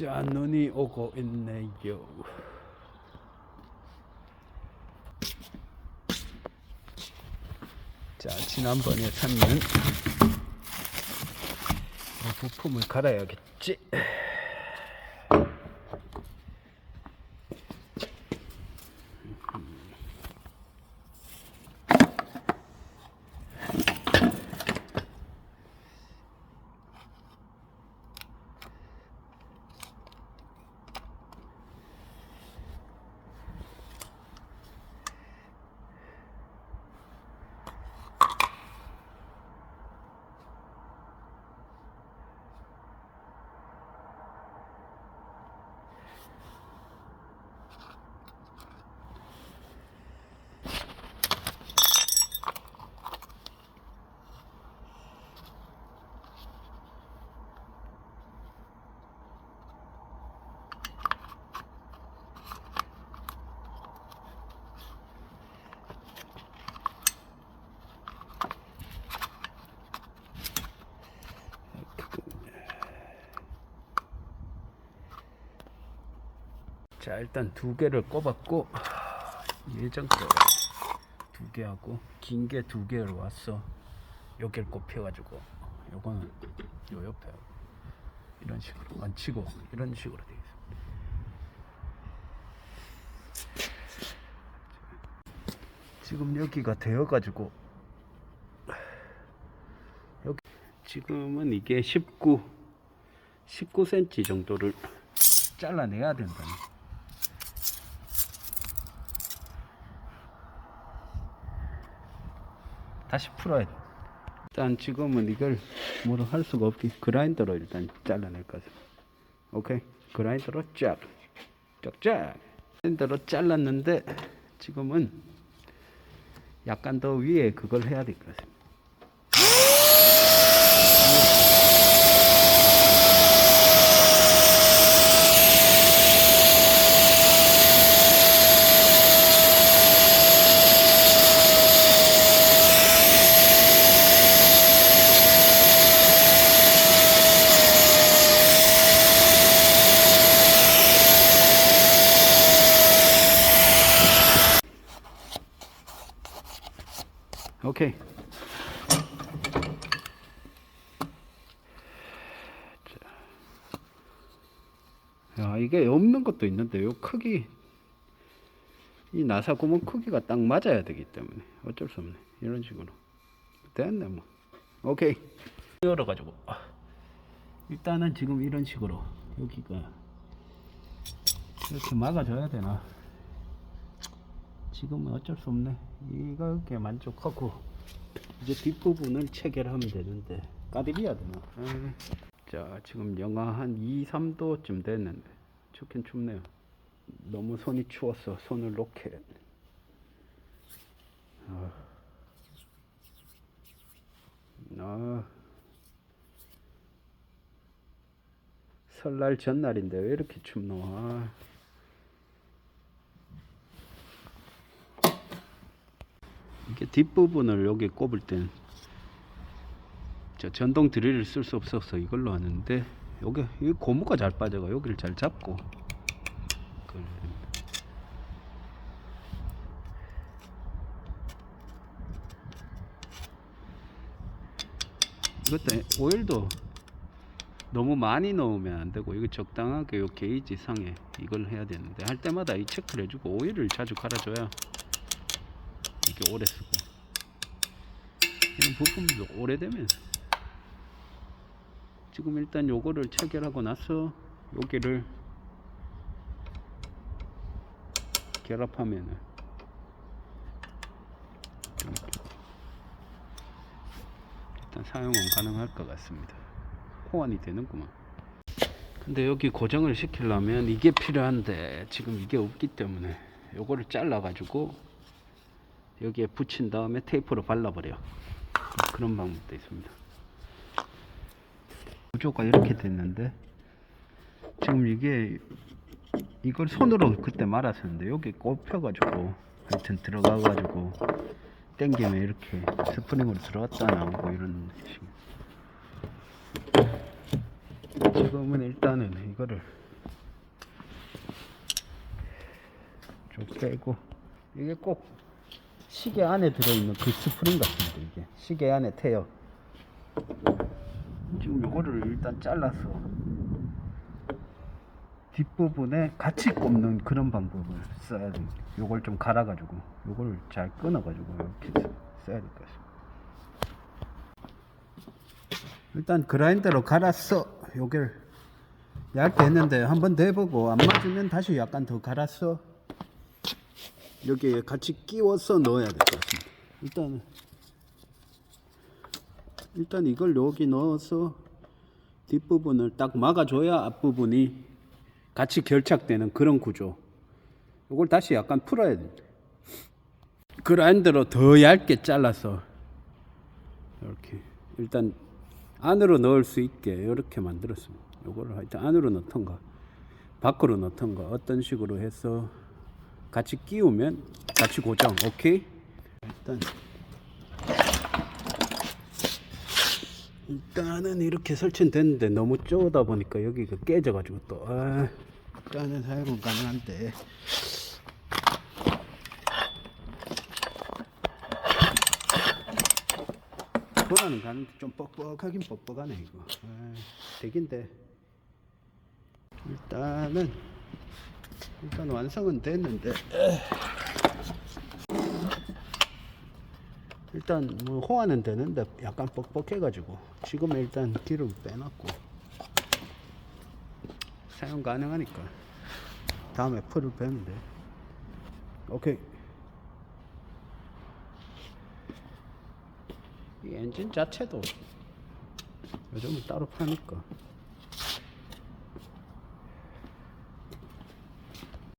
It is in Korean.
자, 눈이 오고 있네요. 자, 지난번에 샀는 어, 부품을 갈아야겠지. 자, 일단 두 개를 꼽았고 예전 거두 개하고 긴 게 두 개를 왔어. 여기를 꼽혀가지고 요거는 요 옆에 이런 식으로 얹히고 이런 식으로 되어 있습니다. 지금 여기가 되어가지고 여기 지금은 이게 19 19cm 정도를 잘라내야 된다. 다시 풀어야 돼. 일단 지금은 이걸 뭐로 할 수가 없기 그라인더로 일단 잘라낼 거죠. 오케이 그라인더로 쫙 쫙쫙 그라인더로 잘랐는데 지금은 약간 더 위에 그걸 해야 될 것 같아요. 오케이. 자. 야, 이게 없는 것도 있는데, 요 크기, 이 나사 구멍 크기가 딱 맞아야 되기 때문에 어쩔 수 없네. 이런 식으로. 됐네, 뭐. 오케이. 열어가지고. 아, 일단은 지금 이런 식으로, 여기가, 이렇게 막아줘야 되나. 지금은 어쩔 수 없네. 이거 이렇게 만족하고 이제 뒷부분을 체결하면 되는데 까디비야 되나? 에이. 자 지금 영하 한 2, 3도쯤 됐는데 춥긴 춥네요. 너무 손이 추워서 손을 놓게. 아. 아. 설날 전날인데 왜 이렇게 춥노? 아. 이게 뒷부분을 여기 꼽을 땐저 전동 드릴을 쓸 수 없어서 이걸로 하는데 여기 이 고무가 잘 빠져가 여기를 잘 잡고. 이것도 오일도 너무 많이 넣으면 안 되고 이거 적당하게 요 게이지 상에 이걸 해야 되는데 할 때마다 이 체크를 해주고 오일을 자주 갈아줘야 이게 오래 쓰고 이런 부품도 오래되면 지금 일단 요거를 체결하고 나서 여기를 결합하면은 일단 사용은 가능할 것 같습니다. 호환이 되는구만. 근데 여기 고정을 시키려면 이게 필요한데 지금 이게 없기 때문에 요거를 잘라 가지고 여기에 붙인 다음에 테이프로 발라버려요. 그런 방법도 있습니다 구조가 이렇게 됐는데 지금 이게 이걸 손으로 그때 말았었는데 여기 꼽혀가지고 하여튼 들어가가지고 땡기면 이렇게 스프링으로 들어갔다 나오고 이런 식으로 지금은 일단은 이거를 좀 빼고 이게 꼭 시계 안에 들어있는 그 스프링 같은데 이게. 시계 안에 태요. 지금 요거를 일단 잘라서 뒷부분에 같이 꼽는 그런 방법을 써야 돼. 요걸 좀 갈아 가지고 요걸 잘 끊어 가지고 이렇게 써야 될 것 같습니다. 일단 그라인더로 갈았어 요걸 얇게 했는데 한번 대보고 안 맞으면 다시 약간 더 갈았어 여기에 같이 끼워서 넣어야 될 것 같습니다. 일단 일단 이걸 여기 넣어서 뒷부분을 딱 막아줘야 앞부분이 같이 결착되는 그런 구조. 이걸 다시 약간 풀어야 됩니다. 그라인더로 더 얇게 잘라서 이렇게 일단 안으로 넣을 수 있게 이렇게 만들었습니다. 요거를 하여튼 안으로 넣던가 밖으로 넣던가 어떤 식으로 해서 같이 끼우면 같이 고정. 오케이? 일단 일단은 이렇게 설치는 됐는데 너무 쪼다 보니까 여기가 깨져 가지고 또 아, 일단은 사용은 가능한데 돌아는 가는데 좀 뻑뻑하긴 뻑뻑하네 이거 아, 되긴 돼 일단은 일단 완성은 됐는데. 일단 뭐 호환은 되는데 약간 뻑뻑해가지고 지금 일단 기름 빼놨고. 사용 가능하니까 다음에 풀을 빼면 돼. 오케이. 이 엔진 자체도 요즘은 따로 파니까